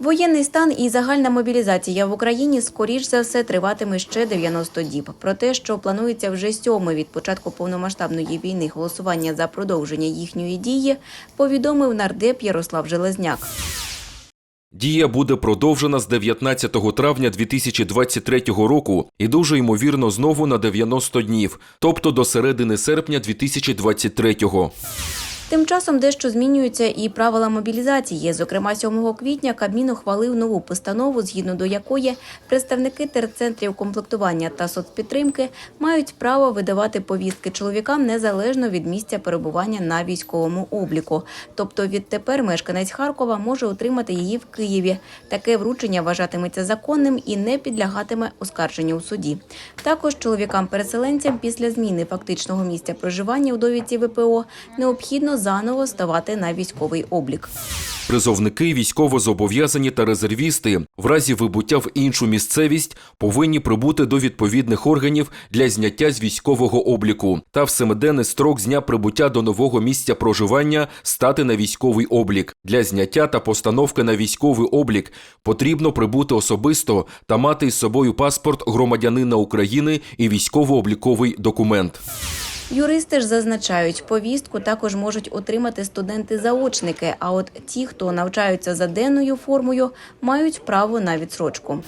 Воєнний стан і загальна мобілізація в Україні скоріш за все триватиме ще 90 діб. Про те, що планується вже сьоме від початку повномасштабної війни голосування за продовження їхньої дії, повідомив нардеп Ярослав Железняк. Дія буде продовжена з 19 травня 2023 року і дуже ймовірно знову на 90 днів, тобто до середини серпня 2023. Тим часом дещо змінюються і правила мобілізації. Зокрема, 7 квітня Кабмін ухвалив нову постанову, згідно до якої представники терцентрів комплектування та соцпідтримки мають право видавати повістки чоловікам незалежно від місця перебування на військовому обліку. Тобто відтепер мешканець Харкова може отримати її в Києві. Таке вручення вважатиметься законним і не підлягатиме оскарженню у суді. Також чоловікам-переселенцям після зміни фактичного місця проживання у довідці ВПО необхідно заново ставати на військовий облік. Призовники, військовозобов'язані та резервісти в разі вибуття в іншу місцевість повинні прибути до відповідних органів для зняття з військового обліку та в семиденний строк з дня прибуття до нового місця проживання стати на військовий облік. Для зняття та постановки на військовий облік потрібно прибути особисто та мати із собою паспорт громадянина України і військово-обліковий документ. Юристи ж зазначають, повістку також можуть отримати студенти-заочники. А от ті, хто навчаються за денною формою, мають право на відсрочку.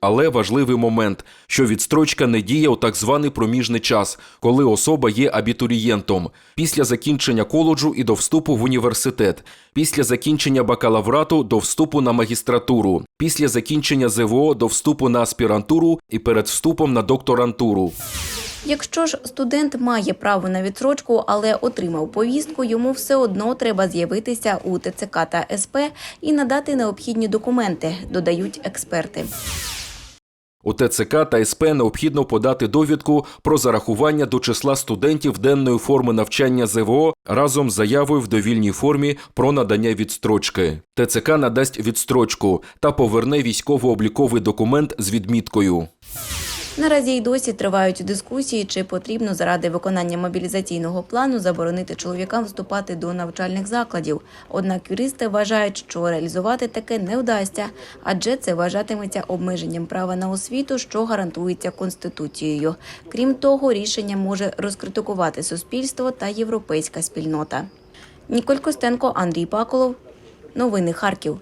Але важливий момент, що відстрочка не діє у так званий проміжний час, коли особа є абітурієнтом, після закінчення коледжу і до вступу в університет, після закінчення бакалаврату до вступу на магістратуру, після закінчення ЗВО до вступу на аспірантуру і перед вступом на докторантуру. Якщо ж студент має право на відсрочку, але отримав повістку, йому все одно треба з'явитися у ТЦК та СП і надати необхідні документи, додають експерти. У ТЦК та СП необхідно подати довідку про зарахування до числа студентів денної форми навчання ЗВО разом з заявою в довільній формі про надання відстрочки. ТЦК надасть відстрочку та поверне військово-обліковий документ з відміткою. Наразі й досі тривають дискусії, чи потрібно заради виконання мобілізаційного плану заборонити чоловікам вступати до навчальних закладів. Однак юристи вважають, що реалізувати таке не вдасться, адже це вважатиметься обмеженням права на освіту, що гарантується конституцією. Крім того, рішення може розкритикувати суспільство та європейська спільнота. Ніколь Костенко, Андрій Паколов. Новини Харків.